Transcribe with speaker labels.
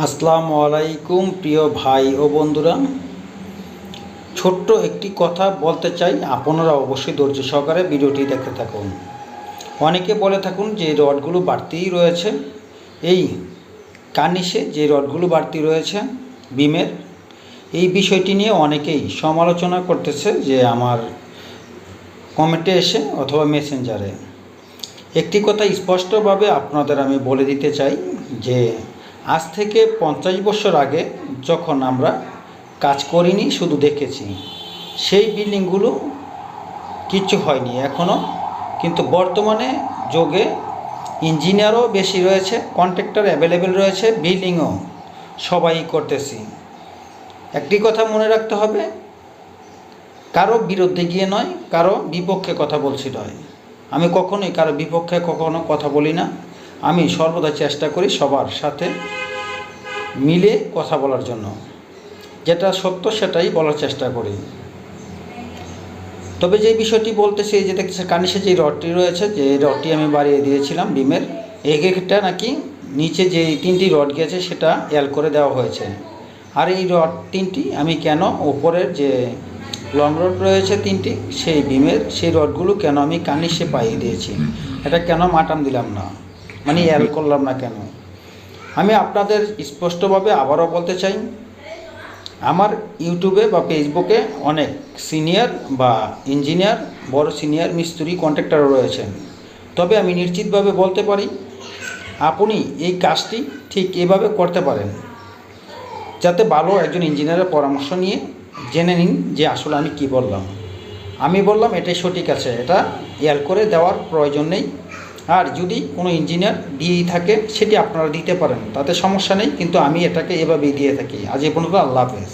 Speaker 1: আসসালামু আলাইকুম, প্রিয় ভাই ও বন্ধুরা। ছোট্ট একটি কথা বলতে চাই, আপনারা অবশ্যই ধৈর্য সহকারে ভিডিওটি দেখতে থাকুন। অনেকে বলে থাকুন যে রডগুলো বাড়তিই রয়েছে। এই কার্নিশে যে রডগুলো বাড়তি রয়েছে, বিমের, এই বিষয়টি নিয়ে অনেকেই সমালোচনা করতেছে যে আমার কমেন্টে এসে অথবা মেসেঞ্জারে। একটি কথা স্পষ্টভাবে আপনাদের আমি বলে দিতে চাই যে আজ থেকে পঞ্চাশ বছর আগে যখন আমরা কাজ করিনি, শুধু দেখেছি, সেই বিল্ডিংগুলো কিচ্ছু হয়নি এখনও কিন্তু বর্তমানে যোগে ইঞ্জিনিয়ারও বেশি রয়েছে, কন্ট্রাক্টর অ্যাভেলেবেল রয়েছে, বিল্ডিংও সবাই করতেছি। একটি কথা মনে রাখতে হবে, কারও বিরুদ্ধে গিয়ে নয়, কারও বিপক্ষে কথা বলছি নয়। আমি কখনোই কারও বিপক্ষে কখনো কথা বলি না। আমি সর্বদা চেষ্টা করি সবার সাথে মিলে কথা বলার জন্য। যেটা সত্য সেটাই বলার চেষ্টা করি। তবে যে বিষয়টি বলতেছি যে দেখতেছে কানিসে যে রডটি রয়েছে, যে রডটি আমি বাড়িয়ে দিয়েছিলাম বিমের এগেটা নাকি নিচে যে তিনটি রড গেছে সেটা এল করে দেওয়া হয়েছে। আর এই রড তিনটি আমি কেন ওপরের যে লং রড রয়েছে তিনটি, সেই বিমের সেই রডগুলো কেন আমি কানিসে পাইয়ে দিয়েছি? এটা কেন মাটাম দিলাম না? মানে এল করলাম না কেন? আমি আপনাদের স্পষ্টভাবে আবারও বলতে চাই, আমার ইউটিউবে বা ফেসবুকে অনেক সিনিয়র বা ইঞ্জিনিয়ার, বড় সিনিয়র মিস্ত্রি কন্ট্রাক্টরও রয়েছেন। তবে আমি নিশ্চিতভাবে বলতে পারি, আপনি এই কাজটি ঠিক এভাবে করতে পারেন। যাতে ভালো একজন ইঞ্জিনিয়ারের পরামর্শ নিয়ে জেনে নিন যে আসলে আমি কি বললাম। আমি বললাম, এটাই সঠিক আছে, এটা এল করে দেওয়ার প্রয়োজন নেই। আর যদি কোনো ইঞ্জিনিয়ার দিয়েই থাকে, সেটি আপনারা দিতে পারেন, তাতে সমস্যা নেই, কিন্তু আমি এটাকে এভাবেই দিয়ে থাকি। আজ এ পর্যন্ত আল্লাহ হাফেজ।